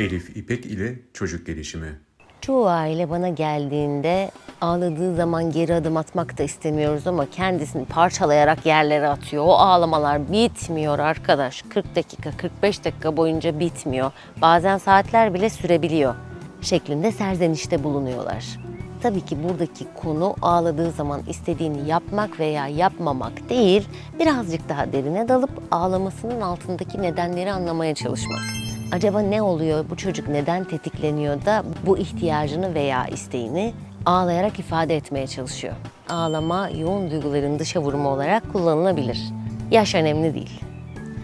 Elif İpek ile çocuk gelişimi. Çoğu aile bana geldiğinde ağladığı zaman geri adım atmak da istemiyoruz ama kendisini parçalayarak yerlere atıyor. O ağlamalar bitmiyor arkadaş. 40 dakika, 45 dakika boyunca bitmiyor. Bazen saatler bile sürebiliyor şeklinde serzenişte bulunuyorlar. Tabii ki buradaki konu ağladığı zaman istediğini yapmak veya yapmamak değil, birazcık daha derine dalıp ağlamasının altındaki nedenleri anlamaya çalışmak. Acaba ne oluyor, bu çocuk neden tetikleniyor da bu ihtiyacını veya isteğini ağlayarak ifade etmeye çalışıyor. Ağlama yoğun duyguların dışa vurumu olarak kullanılabilir. Yaş önemli değil.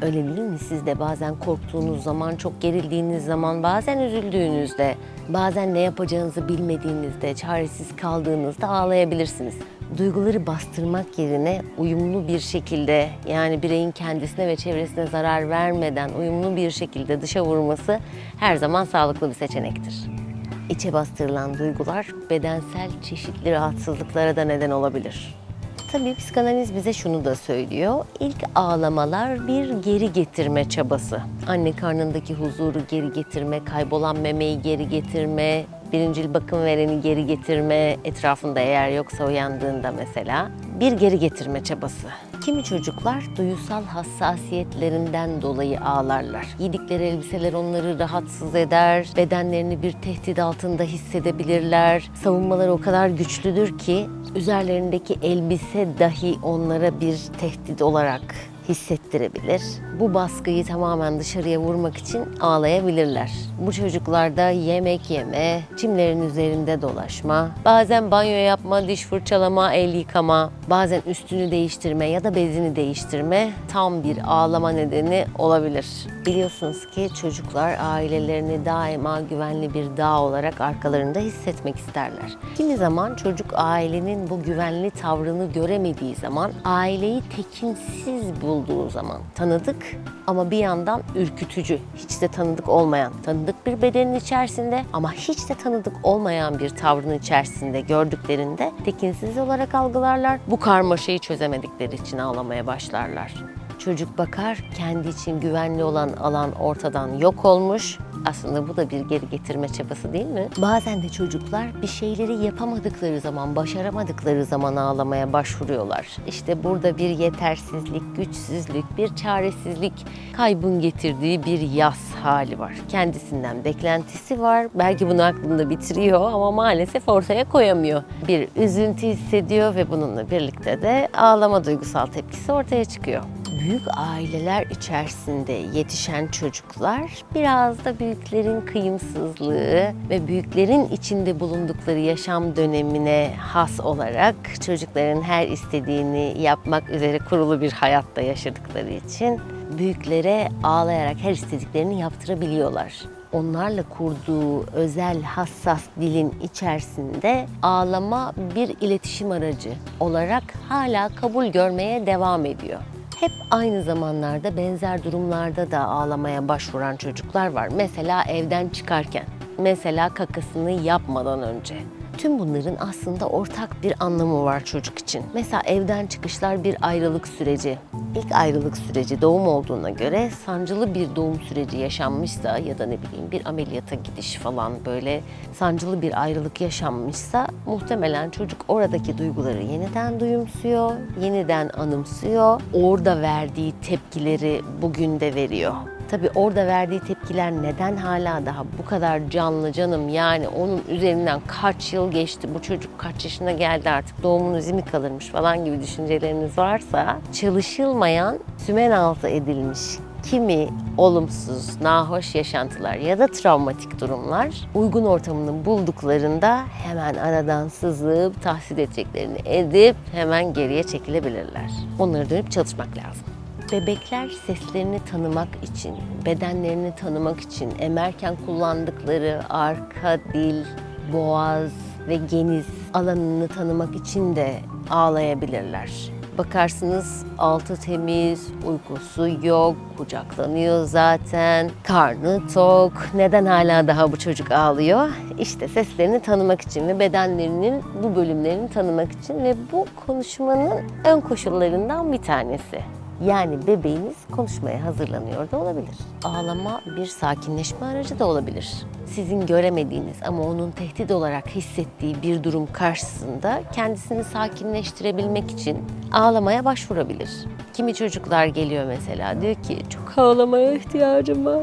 Öyle değil mi? Siz de bazen korktuğunuz zaman, çok gerildiğiniz zaman, bazen üzüldüğünüzde, bazen ne yapacağınızı bilmediğinizde, çaresiz kaldığınızda ağlayabilirsiniz. Duyguları bastırmak yerine uyumlu bir şekilde yani bireyin kendisine ve çevresine zarar vermeden uyumlu bir şekilde dışa vurması her zaman sağlıklı bir seçenektir. İçe bastırılan duygular bedensel çeşitli rahatsızlıklara da neden olabilir. Tabii psikanaliz bize şunu da söylüyor. İlk ağlamalar bir geri getirme çabası. Anne karnındaki huzuru geri getirme, kaybolan memeyi geri getirme, birincil bakım vereni geri getirme, etrafında eğer yoksa uyandığında mesela bir geri getirme çabası. Kimi çocuklar duysal hassasiyetlerinden dolayı ağlarlar. Giydikleri elbiseler onları rahatsız eder, bedenlerini bir tehdit altında hissedebilirler. Savunmaları o kadar güçlüdür ki üzerlerindeki elbise dahi onlara bir tehdit olarak hissettirebilir. Bu baskıyı tamamen dışarıya vurmak için ağlayabilirler. Bu çocuklarda yemek yeme, çimlerin üzerinde dolaşma, bazen banyo yapma, diş fırçalama, el yıkama, bazen üstünü değiştirme ya da bezini değiştirme tam bir ağlama nedeni olabilir. Biliyorsunuz ki çocuklar ailelerini daima güvenli bir dağ olarak arkalarında hissetmek isterler. Kimi zaman çocuk ailenin bu güvenli tavrını göremediği zaman aileyi tekinsiz bulduğu zaman tanıdık ama bir yandan ürkütücü, hiç de tanıdık olmayan, tanıdık bir bedenin içerisinde ama hiç de tanıdık olmayan bir tavrın içerisinde gördüklerinde tekinsiz olarak algılarlar. Bu karmaşayı çözemedikleri için ağlamaya başlarlar. Çocuk bakar, kendi için güvenli olan alan ortadan yok olmuş. Aslında bu da bir geri getirme çabası değil mi? Bazen de çocuklar bir şeyleri yapamadıkları zaman, başaramadıkları zaman ağlamaya başvuruyorlar. İşte burada bir yetersizlik, güçsüzlük, bir çaresizlik kaybın getirdiği bir yas hali var. Kendisinden beklentisi var. Belki bunu aklında bitiriyor ama maalesef ortaya koyamıyor. Bir üzüntü hissediyor ve bununla birlikte de ağlama duygusal tepkisi ortaya çıkıyor büyük aileler içerisinde yetişen çocuklar biraz da büyüklerin kıyımsızlığı ve büyüklerin içinde bulundukları yaşam dönemine has olarak çocukların her istediğini yapmak üzere kurulu bir hayatta yaşadıkları için büyüklere ağlayarak her istediklerini yaptırabiliyorlar onlarla kurduğu özel hassas dilin içerisinde ağlama bir iletişim aracı olarak hala kabul görmeye devam ediyor. Hep aynı zamanlarda benzer durumlarda da ağlamaya başvuran çocuklar var. Mesela evden çıkarken, mesela kakasını yapmadan önce. Tüm bunların aslında ortak bir anlamı var çocuk için. Mesela evden çıkışlar bir ayrılık süreci. İlk ayrılık süreci doğum olduğuna göre sancılı bir doğum süreci yaşanmışsa ya da ne bileyim bir ameliyata gidiş falan böyle sancılı bir ayrılık yaşanmışsa muhtemelen çocuk oradaki duyguları yeniden duyumsuyor, yeniden anımsıyor. Orada verdiği tepkileri bugün de veriyor. Tabii orada verdiği tepkiler neden hala daha bu kadar canlı canım yani onun üzerinden kaç yıl geçti bu çocuk kaç yaşına geldi artık doğumun izi mi kalırmış falan gibi düşünceleriniz varsa çalışılmayan sümen altı edilmiş kimi olumsuz, nahoş yaşantılar ya da travmatik durumlar uygun ortamını bulduklarında hemen aradan sızıp tahsil edeceklerini edip hemen geriye çekilebilirler. Onları dönüp çalışmak lazım. Bebekler seslerini tanımak için, bedenlerini tanımak için emerken kullandıkları arka dil, boğaz ve geniz alanını tanımak için de ağlayabilirler. Bakarsınız altı temiz, uykusu yok, kucaklanıyor zaten, karnı tok. Neden hala daha bu çocuk ağlıyor? İşte seslerini tanımak için ve bedenlerinin bu bölümlerini tanımak için ve bu konuşmanın ön koşullarından bir tanesi. Yani bebeğiniz konuşmaya hazırlanıyor da olabilir. Ağlama bir sakinleşme aracı da olabilir. Sizin göremediğiniz ama onun tehdit olarak hissettiği bir durum karşısında kendisini sakinleştirebilmek için ağlamaya başvurabilir. Kimi çocuklar geliyor mesela diyor ki çok ağlamaya ihtiyacım var.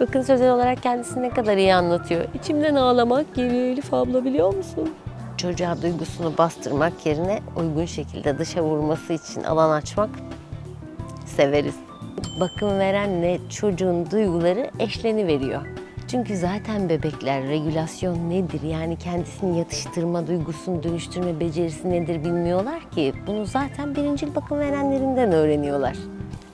Bakın sözel olarak kendisini ne kadar iyi anlatıyor. İçimden ağlamak geliyor Elif abla biliyor musun? Çocuğa duygusunu bastırmak yerine uygun şekilde dışa vurması için alan açmak severiz. Bakım verenle çocuğun duyguları eşleni veriyor. Çünkü zaten bebekler regülasyon nedir yani kendisini yatıştırma duygusunu dönüştürme becerisi nedir bilmiyorlar ki. Bunu zaten birincil bakım verenlerinden öğreniyorlar.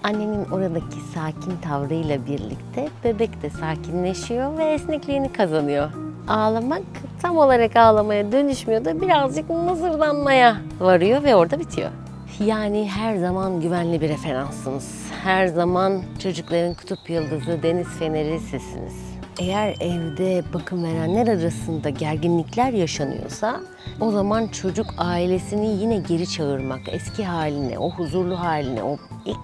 Annenin oradaki sakin tavrıyla birlikte bebek de sakinleşiyor ve esnekliğini kazanıyor. Ağlamak tam olarak ağlamaya dönüşmüyor da birazcık mızırdanmaya varıyor ve orada bitiyor. Yani her zaman güvenli bir referansınız. Her zaman çocukların kutup yıldızı, deniz feneri sizsiniz. Eğer evde bakım verenler arasında gerginlikler yaşanıyorsa o zaman çocuk ailesini yine geri çağırmak, eski haline, o huzurlu haline, o ilk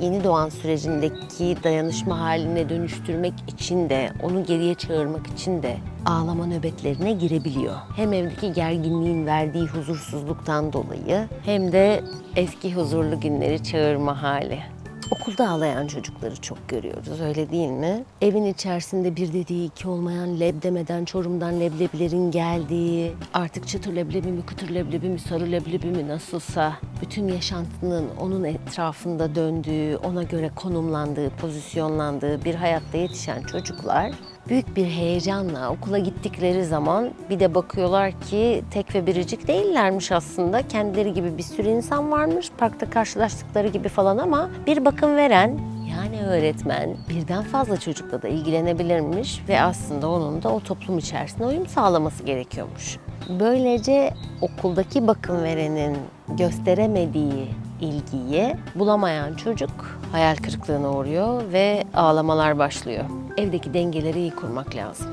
yeni doğan sürecindeki dayanışma haline dönüştürmek için de, onu geriye çağırmak için de ağlama nöbetlerine girebiliyor. Hem evdeki gerginliğin verdiği huzursuzluktan dolayı hem de eski huzurlu günleri çağırma hali. Okulda ağlayan çocukları çok görüyoruz öyle değil mi? Evin içerisinde bir dediği iki olmayan leb demeden Çorum'dan leblebilerin geldiği, artık çıtır leblebi mi, kıtır leblebi mi, sarı leblebi mi nasılsa bütün yaşantının onun etrafında döndüğü, ona göre konumlandığı, pozisyonlandığı bir hayatta yetişen çocuklar büyük bir heyecanla okula gittikleri zaman bir de bakıyorlar ki tek ve biricik değillermiş aslında. Kendileri gibi bir sürü insan varmış. Parkta karşılaştıkları gibi falan ama bir bakım veren yani öğretmen birden fazla çocukla da ilgilenebilirmiş ve aslında onun da o toplum içerisinde uyum sağlaması gerekiyormuş. Böylece okuldaki bakım verenin gösteremediği ilgiyi bulamayan çocuk hayal kırıklığına uğruyor ve ağlamalar başlıyor. Evdeki dengeleri iyi kurmak lazım.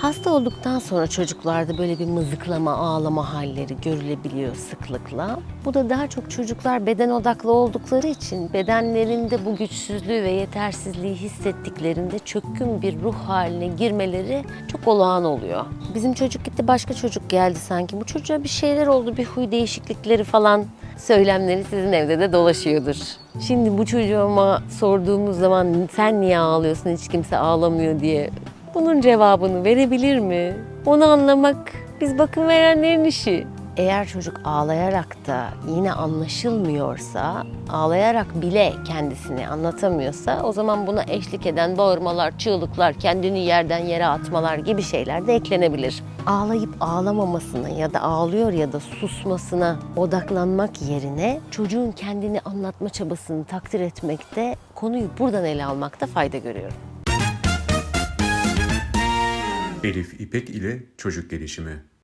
Hasta olduktan sonra çocuklarda böyle bir mızıklama, ağlama halleri görülebiliyor sıklıkla. Bu da daha çok çocuklar beden odaklı oldukları için bedenlerinde bu güçsüzlüğü ve yetersizliği hissettiklerinde çökkün bir ruh haline girmeleri çok olağan oluyor. Bizim çocuk gitti başka çocuk geldi sanki. Bu çocuğa bir şeyler oldu, bir huy değişiklikleri falan söylemleri sizin evde de dolaşıyordur. Şimdi bu çocuğuma sorduğumuz zaman sen niye ağlıyorsun hiç kimse ağlamıyor diye bunun cevabını verebilir mi? Onu anlamak biz bakım verenlerin işi. Eğer çocuk ağlayarak da yine anlaşılmıyorsa, ağlayarak bile kendisini anlatamıyorsa o zaman buna eşlik eden bağırmalar, çığlıklar, kendini yerden yere atmalar gibi şeyler de eklenebilir. Ağlayıp ağlamamasına ya da ağlıyor ya da susmasına odaklanmak yerine çocuğun kendini anlatma çabasını takdir etmekte, konuyu buradan ele almakta fayda görüyorum. Elif İpek ile Çocuk Gelişimi